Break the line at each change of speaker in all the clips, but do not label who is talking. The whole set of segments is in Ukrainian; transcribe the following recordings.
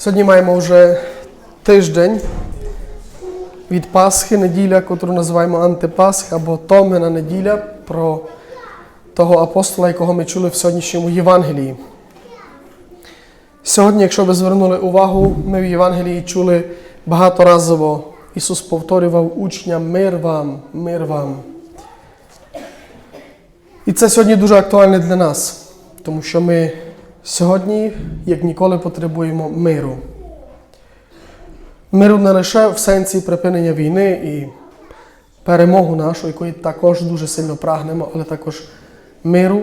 Сьогодні маємо вже тиждень від Пасхи, неділя, яку називаємо Антипасх або Томина неділя про того апостола, якого ми чули в сьогоднішньому Євангелії. Сьогодні, якщо ви звернули увагу, ми в Євангелії чули багаторазово. Ісус повторював учням мир вам, мир вам. І це сьогодні дуже актуально для нас, тому що ми сьогодні, як ніколи, потребуємо миру. Миру не лише в сенсі припинення війни і перемогу нашу, якої також дуже сильно прагнемо, але також миру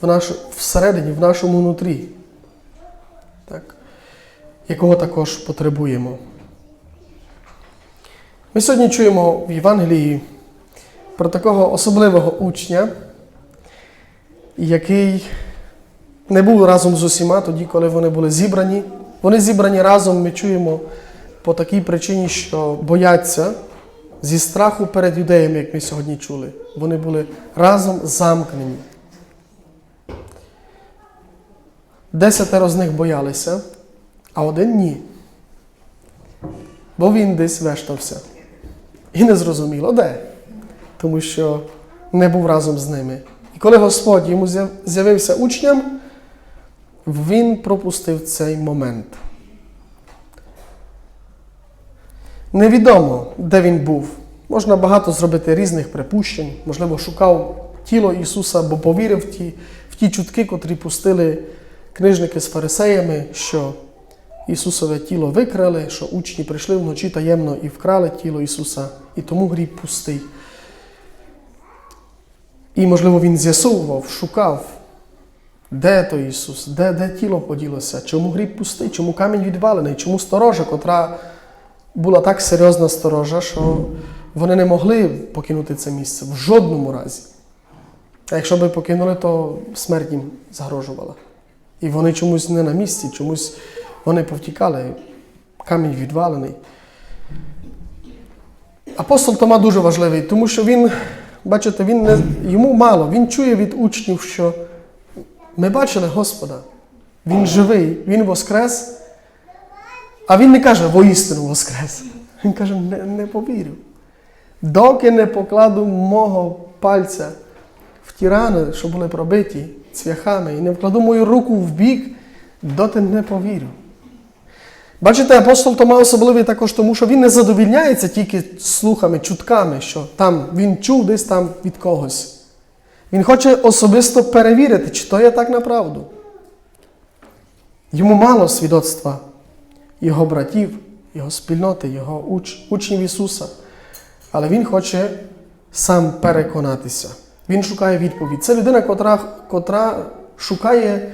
в наш, всередині, в нашому нутрі, так, якого також потребуємо. Ми сьогодні чуємо в Євангелії про такого особливого учня, який не був разом з усіма тоді, коли вони були зібрані. Вони зібрані разом, ми чуємо по такій причині, що бояться зі страху перед юдеями, як ми сьогодні чули. Вони були разом замкнені. Десятеро з них боялися, а один ні. Бо він десь вештався. І не зрозуміло де, тому що не був разом з ними. І коли Господь йому з'явився учням, він пропустив цей момент. Невідомо, де він був. Можна багато зробити різних припущень. Можливо, шукав тіло Ісуса, бо повірив в ті, в ті чутки, котрі пустили книжники з фарисеями, що Ісусове тіло викрали, що учні прийшли вночі таємно і вкрали тіло Ісуса, і тому гріб пустий. І, можливо, він з'ясовував, шукав, де той Ісус, де, де тіло поділося, чому гріб пустий, чому камінь відвалений, чому сторожа, котра була так серйозна сторожа, що вони не могли покинути це місце в жодному разі. А якщо би покинули, то смерть їм загрожувала. І вони чомусь не на місці, чомусь вони повтікали, камінь відвалений. Апостол Тома дуже важливий, тому що він, бачите, він не, йому мало, він чує від учнів, що ми бачили Господа, Він живий, Він воскрес, а він не каже воістину воскрес. Він каже, не, не повірю. Доки не покладу мого пальця в ті рани, що були пробиті цвяхами, і не вкладу мою руку в бік, доти не повірю. Бачите, апостол Тома особливий також тому, що він не задовільняється тільки слухами, чутками, що там він чув десь там від когось. Він хоче особисто перевірити, чи то є так направду. Йому мало свідоцтва його братів, його спільноти, його уч, учнів Ісуса. Але він хоче сам переконатися. Він шукає відповідь. Це людина, котра, котра шукає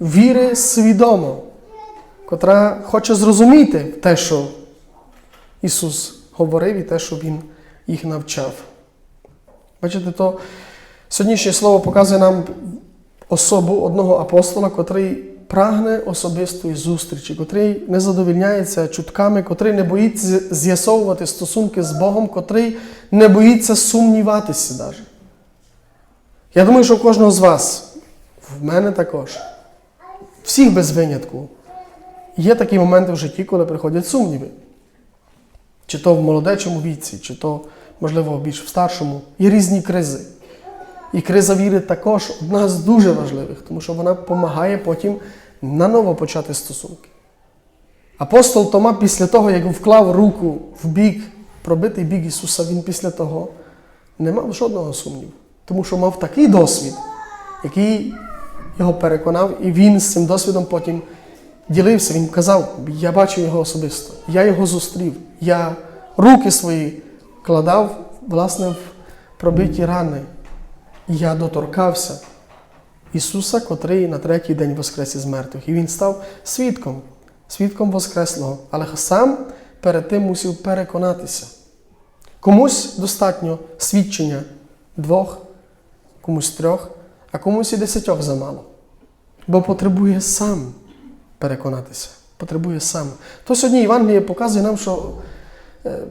віри свідомо, котра хоче зрозуміти те, що Ісус говорив, і те, що Він їх навчав. Бачите, то сьогоднішнє слово показує нам особу одного апостола, котрий прагне особистої зустрічі, котрий не задовільняється чутками, котрий не боїться з'ясовувати стосунки з Богом, котрий не боїться сумніватися навіть. Я думаю, що у кожного з вас, в мене також, всіх без винятку, є такі моменти в житті, коли приходять сумніви. Чи то в молодечому віці, чи то, можливо, більш в старшому. Є різні кризи. І криза віри також одна з дуже важливих, тому що вона допомагає потім наново почати стосунки. Апостол Тома після того, як вклав руку в бік, пробитий бік Ісуса, він після того не мав жодного сумніву, тому що мав такий досвід, який його переконав, і він з цим досвідом потім ділився. Він казав: я бачив його особисто, я його зустрів, я руки свої кладав, власне, в пробиті рани. Я доторкався Ісуса, котрий на третій день воскрес із мертвих. І Він став свідком, свідком Воскреслого. Але сам перед тим мусив переконатися. Комусь достатньо свідчення двох, комусь трьох, а комусь і десятьох замало. Бо потребує сам переконатися. Потребує сам. То сьогодні Євангеліє показує нам, що е,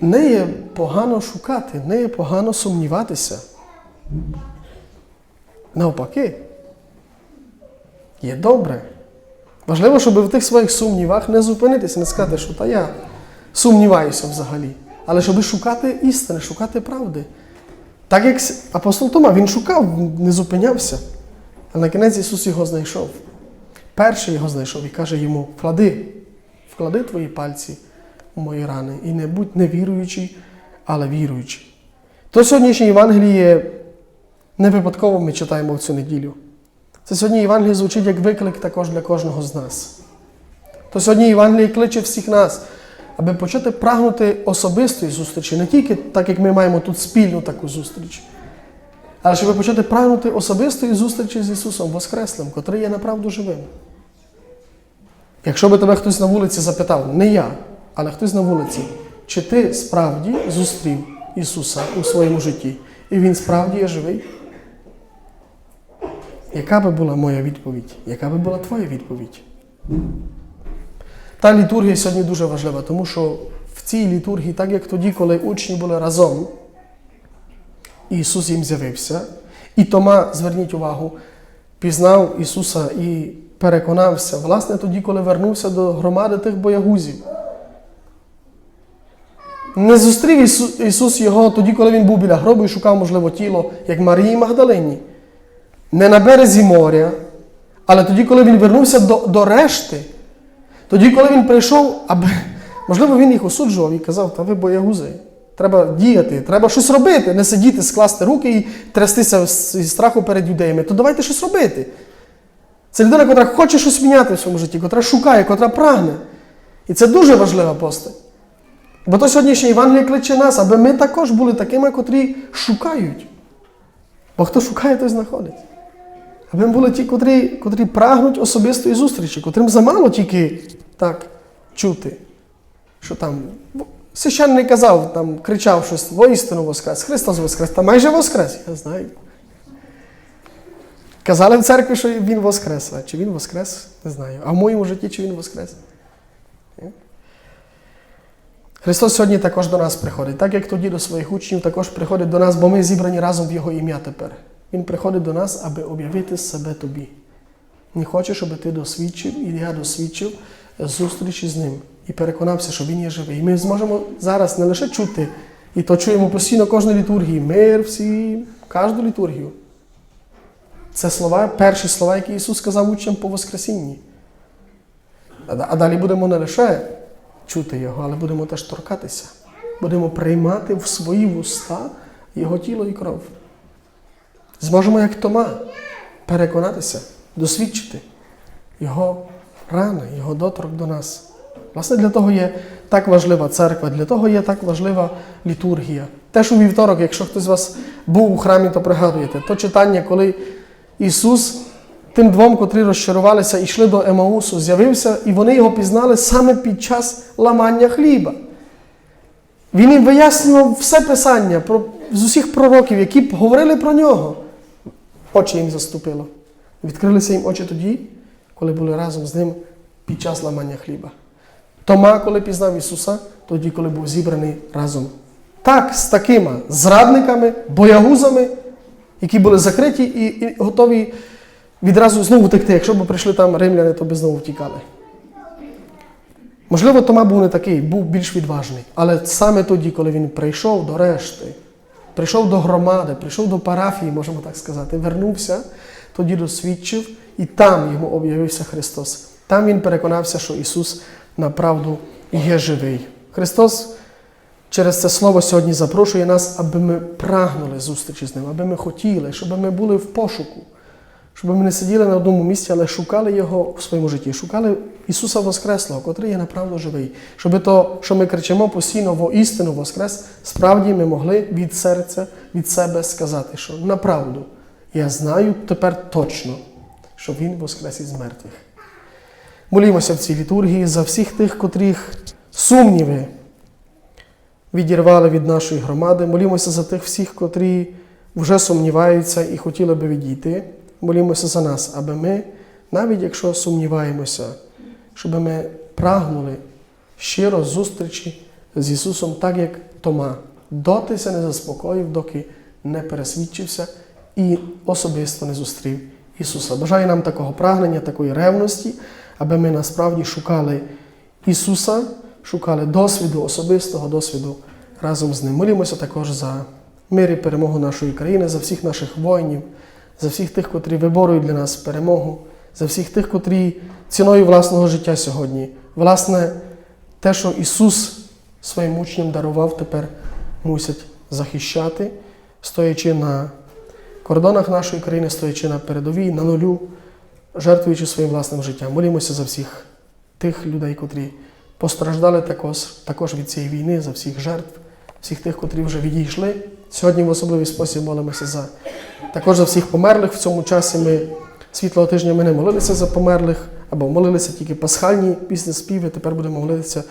не є погано шукати, не є погано сумніватися. Навпаки, є добре Важливо, щоб в тих своїх сумнівах не зупинитися, не сказати, що та я сумніваюся взагалі. Але щоб шукати істини, шукати правди. Так як апостол Тома, він шукав, не зупинявся. Але на кінець Ісус його знайшов. Перший його знайшов і каже йому: вклади, вклади твої пальці у мої рани і не будь невіруючий, але віруючий. То сьогоднішнє Євангеліє не випадково ми читаємо в цю неділю. Це сьогодні Євангеліє звучить як виклик також для кожного з нас. То сьогодні Євангеліє кличе всіх нас, аби почати прагнути особистої зустрічі, не тільки так, як ми маємо тут спільну таку зустріч, але щоб почати прагнути особистої зустрічі з Ісусом Воскреслим, котрий є направду живим. Якщо би тебе хтось на вулиці запитав, не я, але хтось на вулиці, чи ти справді зустрів Ісуса у своєму житті, і Він справді є живий? Яка би була моя відповідь? Яка би була твоя відповідь? Та літургія сьогодні дуже важлива, тому що в цій літургії, так як тоді, коли учні були разом, Ісус їм з'явився, і Тома, зверніть увагу, пізнав Ісуса і переконався, власне, тоді, коли вернувся до громади тих боягузів. Не зустрів Ісус його тоді, коли він був біля гробу і шукав, можливо, тіло, як Марії Магдалині. Не на березі моря, але тоді, коли він вернувся до, до решти, тоді, коли він прийшов, аби, можливо, він їх осуджував і казав, та ви боягузи, треба діяти, треба щось робити, не сидіти, скласти руки і трястися зі страху перед юдеями, то давайте щось робити. Це людина, яка хоче щось міняти в своєму житті, котра шукає, котра прагне. І це дуже важлива постать. Бо то сьогоднішнє Євангеліє кличе нас, аби ми також були такими, котрі шукають. Бо хто шукає, той знаходить. Аби були ті, котрі, котрі прагнуть особистої зустрічі, котрим замало тільки так чути, що там священник казав, там кричав щось, воістину Воскрес, Христос Воскрес, та майже Воскрес, я знаю. Казали в церкві, що він Воскрес. А чи він Воскрес, не знаю. А в моєму житті чи він Воскрес? Христос сьогодні також до нас приходить, так як тоді до своїх учнів також приходить до нас, бо ми зібрані разом в Його ім'я тепер. Він приходить до нас, аби об'явити себе тобі. Він хоче, щоб ти досвідчив, і я досвідчив зустрічі з ним і переконався, що він є живий. І ми зможемо зараз не лише чути, і то чуємо постійно кожної літургії, мир всім, кожну літургію. Це слова, перші слова, які Ісус сказав учням по Воскресінні. А далі будемо не лише чути Його, але будемо теж торкатися. Будемо приймати в свої вуста Його тіло і кров. Зможемо, як Тома, переконатися, досвідчити Його рани, Його доторк до нас. Власне, для того є так важлива церква, для того є так важлива літургія. Теж у вівторок, якщо хтось з вас був у храмі, то пригадуєте, то читання, коли Ісус тим двом, котрі розчарувалися йшли до Емаусу, з'явився, і вони його пізнали саме під час ламання хліба. Він їм вияснював все писання про, з усіх пророків, які говорили про нього. Очі їм заступило. Відкрилися їм очі тоді, коли були разом з ним під час ламання хліба. Тома, коли пізнав Ісуса, тоді, коли був зібраний разом. Так, з такими зрадниками, боягузами, які були закриті і, і готові відразу знову втекти. Якщо б прийшли там римляни, то би знову втікали. Можливо, Тома був не такий, був більш відважний. Але саме тоді, коли він прийшов до решти, прийшов до громади, прийшов до парафії, можемо так сказати, вернувся, тоді досвідчив, і там йому об'явився Христос. Там він переконався, що Ісус направду є живий. Христос через це слово сьогодні запрошує нас, аби ми прагнули зустрічі з Ним, аби ми хотіли, щоб ми були в пошуку, щоб ми не сиділи на одному місці, але шукали Його в своєму житті, шукали Ісуса Воскреслого, котрий є направду живий. Щоб то, що ми кричимо постійно во істину Воскрес, справді ми могли від серця, від себе сказати, що направду я знаю тепер точно, що Він воскрес із мертвих. Молімося в цій літургії за всіх тих, котрих сумніви відірвали від нашої громади. Молімося за тих всіх, котрі вже сумніваються і хотіли би відійти. Молімося за нас, аби ми, навіть якщо сумніваємося, щоб ми прагнули щиро зустрічі з Ісусом, так як Тома, дотися не заспокоїв, доки не пересвідчився і особисто не зустрів Ісуса. Бажаю нам такого прагнення, такої ревності, аби ми насправді шукали Ісуса, шукали досвіду, особистого досвіду разом з ним. Молімося також за мир і перемогу нашої країни, за всіх наших воїнів, за всіх тих, котрі виборюють для нас перемогу, за всіх тих, котрі ціною власного життя сьогодні. Власне, те, що Ісус своїм учням дарував, тепер мусять захищати, стоячи на кордонах нашої країни, стоячи на передовій, на нулю, жертвуючи своїм власним життям. Молімося за всіх тих людей, котрі постраждали також, також від цієї війни, за всіх жертв, всіх тих, котрі вже відійшли. Сьогодні в особливий спосіб молимося за також за всіх померлих. В цьому часі ми світлого тижня ми не молилися за померлих, або молилися тільки пасхальні пісні співи. Тепер будемо молитися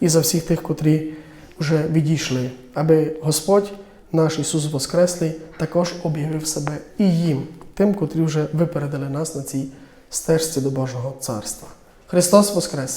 і за всіх тих, котрі вже відійшли, аби Господь, наш Ісус Воскреслий, також об'явив себе і їм, тим, котрі вже випередили нас на цій стежці до Божого Царства. Христос Воскрес!